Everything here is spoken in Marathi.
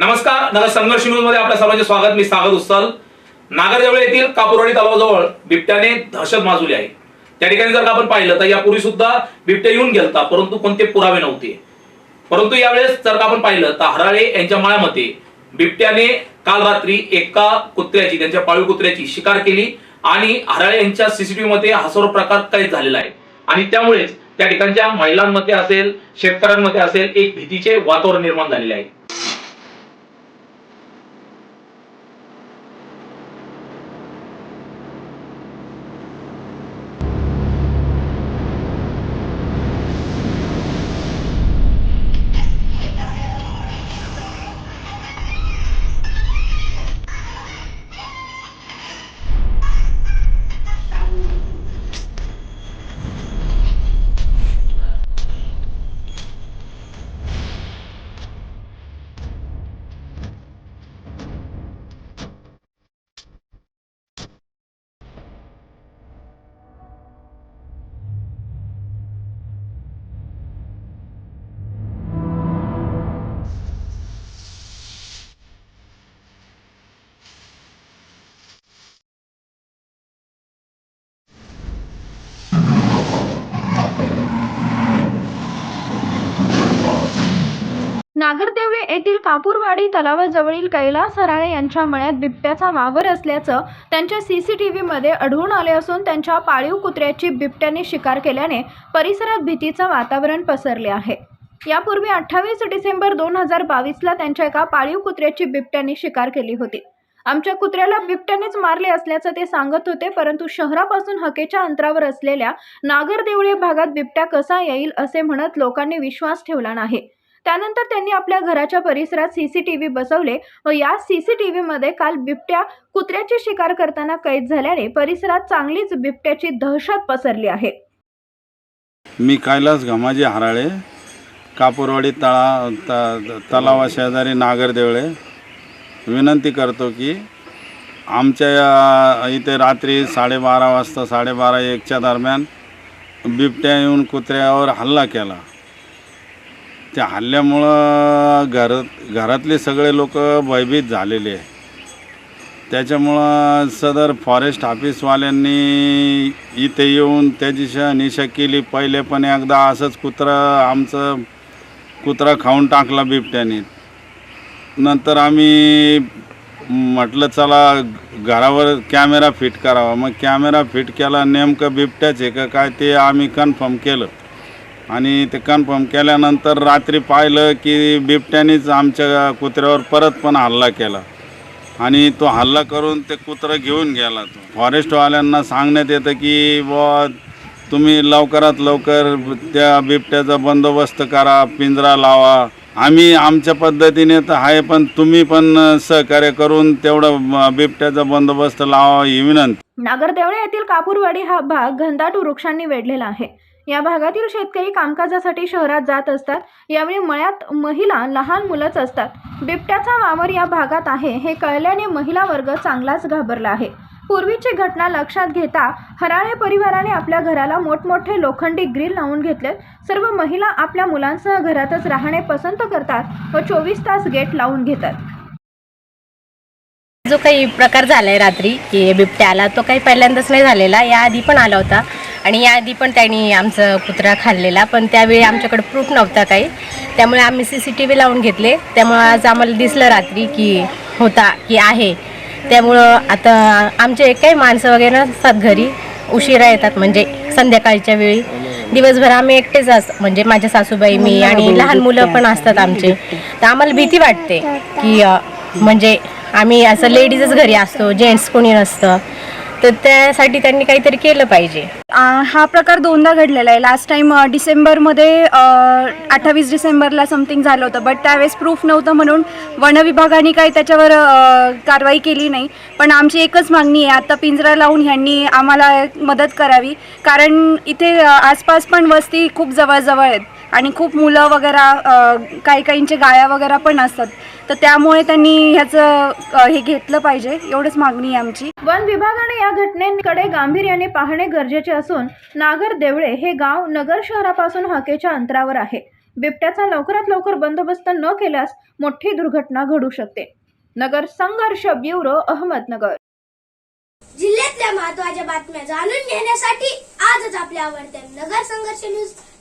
नमस्कार नगर संघर्ष न्यूजमध्ये आपल्या सर्वांचे स्वागत. मी सागर उस्ताल नागरजवळ येथील कापुरवाडी तलावाजवळ बिबट्याने दहशत माजवली आहे. त्या ठिकाणी जर आपण पाहिलं तर यापूर्वी सुद्धा बिबट्या येऊन गेलता परंतु कोणते पुरावे नव्हते. परंतु यावेळेस जर का आपण पाहिलं तर हराळे यांच्या माळ्यामध्ये बिबट्याने काल रात्री एका कुत्र्याची त्यांच्या पाळीव कुत्र्याची शिकार केली आणि हराळे यांच्या सीसीटीव्ही मध्ये हा सर्व प्रकार कैद झालेला आहे. आणि त्यामुळेच त्या ठिकाणच्या महिलांमध्ये असेल शेतकऱ्यांमध्ये असेल एक भीतीचे वातावरण निर्माण झालेले आहे. नागरदेवळे येथील कापूरवाडी तलावाजवळील कैलास सराळे यांच्या मळ्यात बिबट्याचा वावर असल्याचं त्यांच्या सी सी टी व्हीमध्ये आढळून आले असून त्यांच्या पाळीव कुत्र्याची बिबट्याने शिकार केल्याने परिसरात भीतीचं वातावरण पसरले आहे. यापूर्वी अठ्ठावीस डिसेंबर दोन हजार बावीसला त्यांच्या एका पाळीव कुत्र्याची बिबट्याने शिकार केली होती. आमच्या कुत्र्याला बिबट्यानेच मारले असल्याचं ते सांगत होते परंतु शहरापासून हकेच्या अंतरावर असलेल्या नागरदेवळे भागात बिबट्या कसा येईल असे म्हणत लोकांनी विश्वास ठेवला नाही. त्यानंतर त्यांनी आपल्या घराच्या परिसरात सीसीटीव्ही बसवले. व या सीसीटीव्ही मध्ये काल बिबट्या कुत्र्याची शिकार करताना कैद झाल्याने परिसरात चांगलीच बिबट्याची दहशत पसरली आहे. मी कैलास घमाजी हराळे कापूरवाडी तळा त तलावा शेजारी नागरदेवळे. विनंती करतो की आमच्या इथे रात्री साडेबारा वाजता साडेबारा एकच्या दरम्यान बिबट्या येऊन कुत्र्यावर हल्ला केला. त्या हल्ल्यामुळं घर घरातले सगळे लोक भयभीत झालेले आहे. त्याच्यामुळं सदर फॉरेस्ट ऑफिसवाल्यांनी इथे येऊन त्याची निशा केली. पहिले पण एकदा असंच कुत्रं आमचं कुत्रा खाऊन टाकला बिबट्याने. नंतर आम्ही म्हटलं चला घरावर कॅमेरा फिट करावा. मग कॅमेरा फिट केला. नेमकं बिबट्याच आहे का काय ते आम्ही कन्फर्म केलं. आणि ते कन्फर्म केल्यानंतर रात्री पाहिलं की बिबट्यानेच आमच्या कुत्र्यावर परत पण हल्ला केला. आणि तो हल्ला करून ते कुत्रं घेऊन गेला तो. फॉरेस्टवाल्यांना सांगण्यात येतं की बुवा तुम्ही लवकरात लवकर त्या बिबट्याचा बंदोबस्त करा पिंजरा लावा. आम्ही आमच्या पद्धतीने तर आहे पण तुम्ही पण सहकार्य करून तेवढं बिबट्याचा बंदोबस्त लावा ही विनंती. नागरदेवळे येथील कापूरवाडी हा भाग घनदाट वृक्षांनी वेढलेला आहे. या भागातील शेतकरी कामकाजासाठी शहरात जात असतात. यावेळी मळ्यात महिला लहान मुलंच असतात. बिबट्याचा वावर या भागात आहे हे कळल्याने महिला वर्ग चांगलाच घाबरला आहे. पूर्वीची घटना लक्षात घेता हराळे परिवाराने आपल्या घराला मोठमोठे लोखंडी ग्रिल लावून घेतले. सर्व महिला आपल्या मुलांसह घरातच राहणे पसंत करतात व चोवीस तास गेट लावून घेतात. जो काही प्रकार झाला आहे रात्री की बिबट्या आला तो काही पहिल्यांदाच नाही झालेला. याआधी पण आला होता. आणि याआधी पण त्यांनी आमचं कुत्रा खाल्लेला पण त्यावेळी आमच्याकडे प्रूफ नव्हता काही. त्यामुळे आम्ही सी सी टी व्ही लावून घेतले. त्यामुळं आज आम्हाला दिसलं रात्री की होता की आहे. त्यामुळं आता आमचे काही माणसं वगैरे असतात घरी. उशिरा येतात म्हणजे संध्याकाळच्या वेळी. दिवसभर आम्ही एकटेच अस म्हणजे माझ्या सासूबाई मी आणि लहान मुलं पण असतात आमचे. तर आम्हाला भीती वाटते की म्हणजे आम्ही असं लेडीजच घरी असतो जेंट्स कोणी नसतं. तर त्यासाठी त्यांनी काहीतरी केलं पाहिजे. हा प्रकार दोनदा घडलेला आहे. लास्ट टाइम डिसेंबरमध्ये अठ्ठावीस डिसेंबरला समथिंग झालं होतं बट त्यावेळेस प्रूफ नव्हतं म्हणून वनविभागाने काही त्याच्यावर कारवाई केली नाही. पण आमची एकच मागणी आहे आता पिंजरा लावून ह्यांनी आम्हाला मदत करावी. कारण इथे आसपास पण वस्ती खूप जवळजवळ आहेत. आणि खूप मुलं वगैरे काही काहींचे गाया वगैरे पण असतात. तर त्यामुळे त्यांनी ह्याचं हे घेतलं पाहिजे. एवढंच मागणी आहे आमची. वन विभागाने या घटनेकडे गांभीर्याने पाहणे गरजेचे असून नागर देवळे हे गाव नगर शहरापासून हाकेच्या अंतरावर आहे. बिबट्याचा लवकरात लवकर बंदोबस्त न केल्यास मोठी दुर्घटना घडू शकते. नगर संघर्ष ब्युरो अहमदनगर. जिल्ह्यातल्या महत्त्वाच्या बातम्या जाणून घेण्यासाठी आजच आपल्या आवडत्या नगर संघर्ष न्यूज